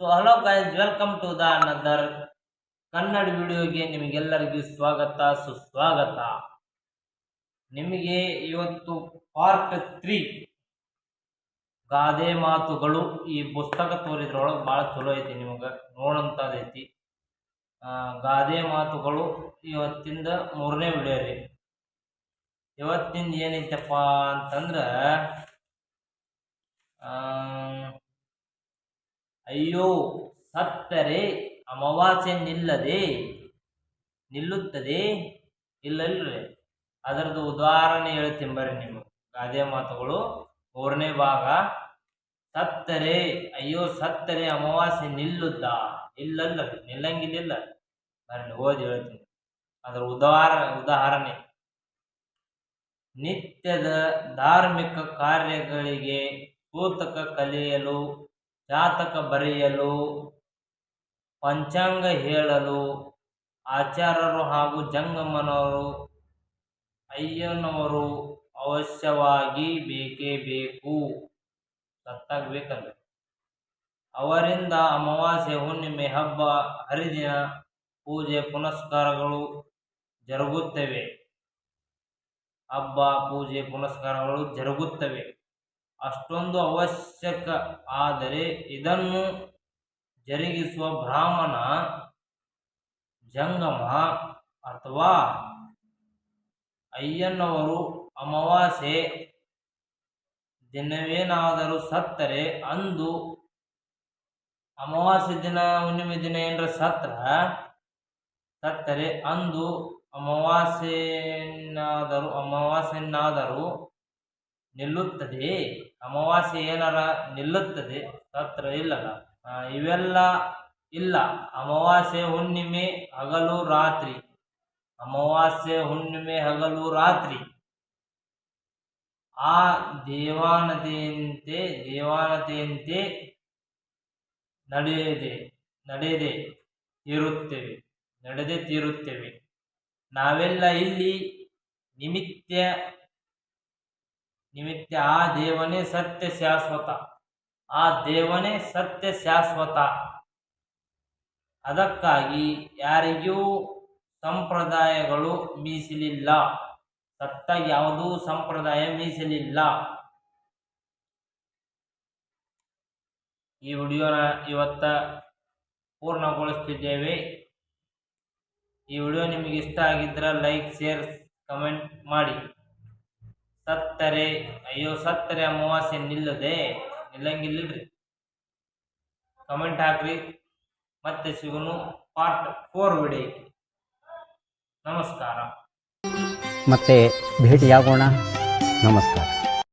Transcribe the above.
So hello guys welcome to the another Kannada ವಿಡಿಯೋಗೆ ನಿಮಗೆಲ್ಲರಿಗೂ ಸ್ವಾಗತ, ಸುಸ್ವಾಗತ. ನಿಮಗೆ ಇವತ್ತು ಪಾರ್ಟ್ ತ್ರೀ ಗಾದೆ ಮಾತುಗಳು ಈ ಪುಸ್ತಕ ತೋರಿದ್ರೊಳಗೆ ಭಾಳ ಚಲೋ ಐತಿ ನಿಮಗೆ ನೋಡಂಥದ್ದೈತಿ ಗಾದೆ ಮಾತುಗಳು ಇವತ್ತಿಂದ ಮೂರನೇ ವಿಡಿಯೋ ರೀ. ಇವತ್ತಿಂದ ಏನೈತಪ್ಪ ಅಂತಂದ್ರೆ ಅಯ್ಯೋ, ಸತ್ತರೆ ಅಮಾವಾಸ್ಯೆ ನಿಲ್ಲದೆ ನಿಲ್ಲುತ್ತದೆ? ಇಲ್ಲಲ್ರಿ ಅದರದ್ದು ಉದಾಹರಣೆ ಹೇಳ್ತೀನಿ ಬರ್ರಿ ನಿಮಗೆ. ಗಾದೆ ಮಾತುಗಳು. ಮೂರನೇ ಭಾಗ. ಸತ್ತರೆ, ಅಯ್ಯೋ, ಸತ್ತರೆ ಅಮಾವಾಸ್ಯೆ ನಿಲ್ಲುದ್ದ ಇಲ್ಲಲ್ಲ ನಿಲ್ಲಂಗಿಲ್ಲ ಬರ್ರಿ ಓದಿ ಹೇಳ್ತೀನಿ. ಅದರ ಉದಾಹರ, ಉದಾಹರಣೆ. ನಿತ್ಯದ ಧಾರ್ಮಿಕ ಕಾರ್ಯಗಳಿಗೆ ಸೂತಕ ಕಲಿಯಲು ಜಾತಕ ಬರೆಯಲು, ಪಂಚಾಂಗ ಹೇಳಲು, ಆಚಾರ್ಯರು ಹಾಗೂ ಜಂಗಮನವರು ಅಯ್ಯನವರು ಅವಶ್ಯವಾಗಿ ಬೇಕೇ ಬೇಕು. ಸತ್ತಾಗಬೇಕಲ್ಲ ಅವರಿಂದ ಅಮಾವಾಸ್ಯೆ, ಹುಣ್ಣಿಮೆ, ಹಬ್ಬ, ಹರಿದಿನ, ಪೂಜೆ, ಪುನಸ್ಕಾರಗಳು ಜರುಗುತ್ತವೆ. ಹಬ್ಬ, ಪೂಜೆ, ಪುನಸ್ಕಾರಗಳು ಜರುಗುತ್ತವೆ. ಅಷ್ಟೊಂದು ಅವಶ್ಯಕ, ಆದರೆ ಇದನ್ನು ಜರುಗಿಸುವ ಬ್ರಾಹ್ಮಣ ಜಂಗಮ ಅಥವಾ ಅಯ್ಯನವರು ಅಮಾವಾಸ್ಯೆ ದಿನವೇನಾದರೂ ಸತ್ತರೆ ಅಂದು ಅಮಾವಾಸ್ಯೆ ದಿನ, ಹುಣ್ಣಿಮೆ ದಿನ ಏನರ ಸತ್ರ, ಸತ್ತರೆ ಅಂದು ಅಮಾವಾಸ್ಯೆನಾದರೂ ಅಮಾವಾಸ್ಯೆನಾದರೂ ನಿಲ್ಲುತ್ತದೆ. ಅಮಾವಾಸ್ಯೆ ಏನಾರ ನಿಲ್ಲುತ್ತದೆ? ತತ್ರ ಇಲ್ಲಲ್ಲ. ಇವೆಲ್ಲ ಇಲ್ಲ. ಅಮಾವಾಸ್ಯೆ ಹುಣ್ಣಿಮೆ, ಹಗಲು, ರಾತ್ರಿ. ಅಮಾವಾಸ್ಯೆ ಹುಣ್ಣಿಮೆ, ಹಗಲು, ರಾತ್ರಿ. ಆ ದೇವಾನತೆಯಂತೆ ದೇವಾನತೆಯಂತೆ ನಡೆಯದೆ ನಡೆಯದೆ ತೀರುತ್ತೇವೆ. ನಡೆದೇ ತೀರುತ್ತೇವೆ. ನಾವೆಲ್ಲ ಇಲ್ಲಿ ನಿಮಿತ್ತ ನಿಮಿತ್ತ ಆ ದೇವನೇ ಸತ್ಯ ಶಾಶ್ವತ ಆ ದೇವನೇ ಸತ್ಯ ಶಾಶ್ವತ ಅದಕ್ಕಾಗಿ ಯಾರಿಗೂ ಸಂಪ್ರದಾಯಗಳು ಮೀಸಲಿಲ್ಲ. ಸತ್ತ ಯಾವುದೂ ಸಂಪ್ರದಾಯ ಮೀಸಲಿಲ್ಲ. ಈ ವಿಡಿಯೋನ ಇವತ್ತ ಪೂರ್ಣಗೊಳಿಸ್ತಿದ್ದೇವೆ. ಈ ವಿಡಿಯೋ ನಿಮಗೆ ಇಷ್ಟ ಆಗಿದ್ರೆ ಲೈಕ್, ಶೇರ್, ಕಮೆಂಟ್ ಮಾಡಿ. ಸತ್ತರೆ, ಅಯ್ಯೋ ಸತ್ತರೆ ಅಮಾವಾಸ್ಯೆ ನಿಲ್ಲದೆ, ನಿಲ್ಲಂಗಿಲ್ಲರಿ. ಕಮೆಂಟ್ ಹಾಕ್ರಿ. ಮತ್ತೆ ಸಿಗೋನು ಪಾರ್ಟ್ ಫೋರ್ ಬಿಡಿ ನಮಸ್ಕಾರ. ಮತ್ತೆ ಭೇಟಿಯಾಗೋಣ. ನಮಸ್ಕಾರ.